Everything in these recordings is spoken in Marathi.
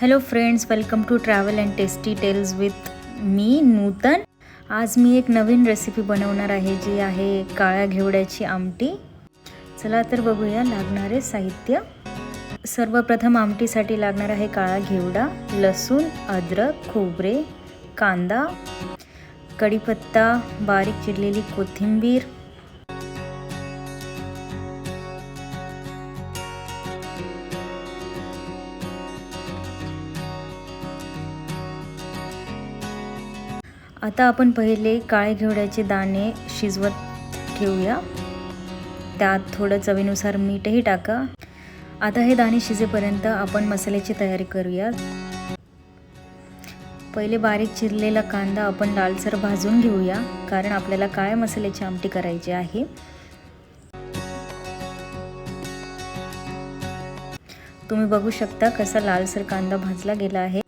Hello friends welcome to travel and tasty tales with me Nutan आज मी एक नवीन रेसिपी बनवणार आहे जी आहे काळ्या घेवड्याची आमटी. चला तर बघूया लागणारे साहित्य. सर्वप्रथम आमटीसाठी लागणार आहे काळा घेवडा लसूण अद्रक खोबरे कांदा कढीपत्ता बारीक चिरलेली कोथिंबीर आता आपण पहिले काळे घेवड्याचे दाणे शिजवत ठेवूया. त्यात थोडं चवीनुसार मीठही टाका. आता हे दाणे शिजेपर्यंत आपण मसाल्याची तयारी करूया. पहिले बारीक चिरलेला कांदा आपण लालसर भाजून घेऊया कारण आपल्याला काळ्या मसाल्याची आमटी करायची आहे. तुम्ही बघू शकता कसा लालसर कांदा भाजला गेला आहे.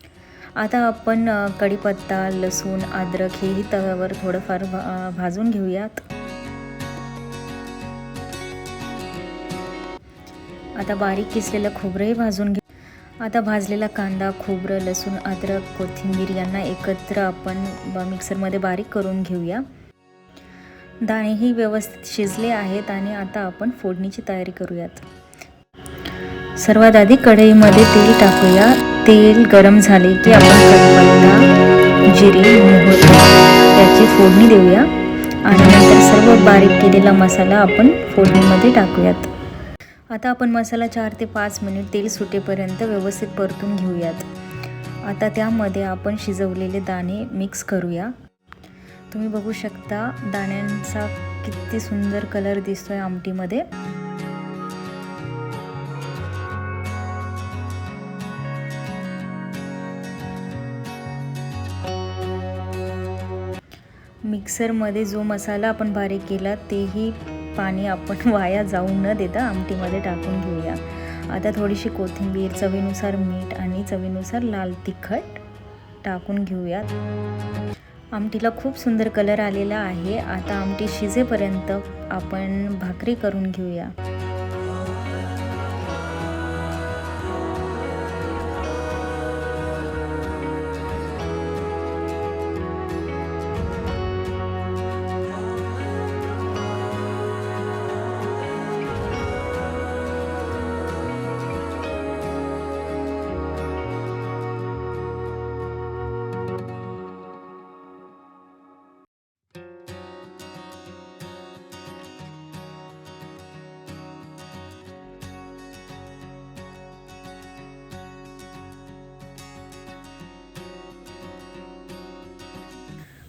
आता आपण कढीपत्ता लसूण अद्रक हेही तव्यावर थोडंफार भाजून घेऊयात. आता बारीक किसलेलं खोबरंही भाजून घे आता भाजलेला कांदा खोबरं लसूण अद्रक कोथिंबीर यांना एकत्र आपण मिक्सरमध्ये बारीक करून घेऊया. दाणेही व्यवस्थित शिजले आहेत आणि आता आपण फोडणीची तयारी करूयात. सर्वात आधी कढईमध्ये तेल टाकूया. तेल गरम झाले की आपण कढीपत्ता जिरे मोहरी याची फोडणी देऊया. आणि नंतर सर्व बारीक केलेला मसाला आपण फोडणीमध्ये टाकूयात. आता आपण मसाला चार ते पाच मिनिट तेल सुटेपर्यंत व्यवस्थित परतून घेऊयात. आता त्यामध्ये आपण शिजवलेले दाणे मिक्स करूया. तुम्ही बघू शकता दाण्यांचा किती सुंदर कलर दिसतोय आमटीमध्ये. मिक्सरमध्ये जो मसाला आपण बारीक केला तेही पाणी आपण वाया जाऊ न देता आमटीमध्ये टाकून घेऊया. आता थोडीशी कोथिंबीर चवीनुसार मीठ आणि चवीनुसार लाल तिखट टाकून घेऊयात. आमटीला खूप सुंदर कलर आलेला आहे. आता आमटी शिजेपर्यंत आपण भाकरी करून घेऊया.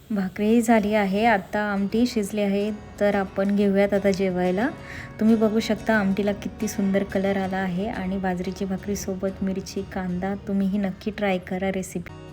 भाकरीही झाली आहे आत्ता आमटी शिजली आहे तर आपण घेऊयात आता जेवायला. तुम्ही बघू शकता आमटीला किती सुंदर कलर आला आहे आणि बाजरीची भाकरीसोबत मिरची कांदा तुम्हीही नक्की ट्राय करा रेसिपी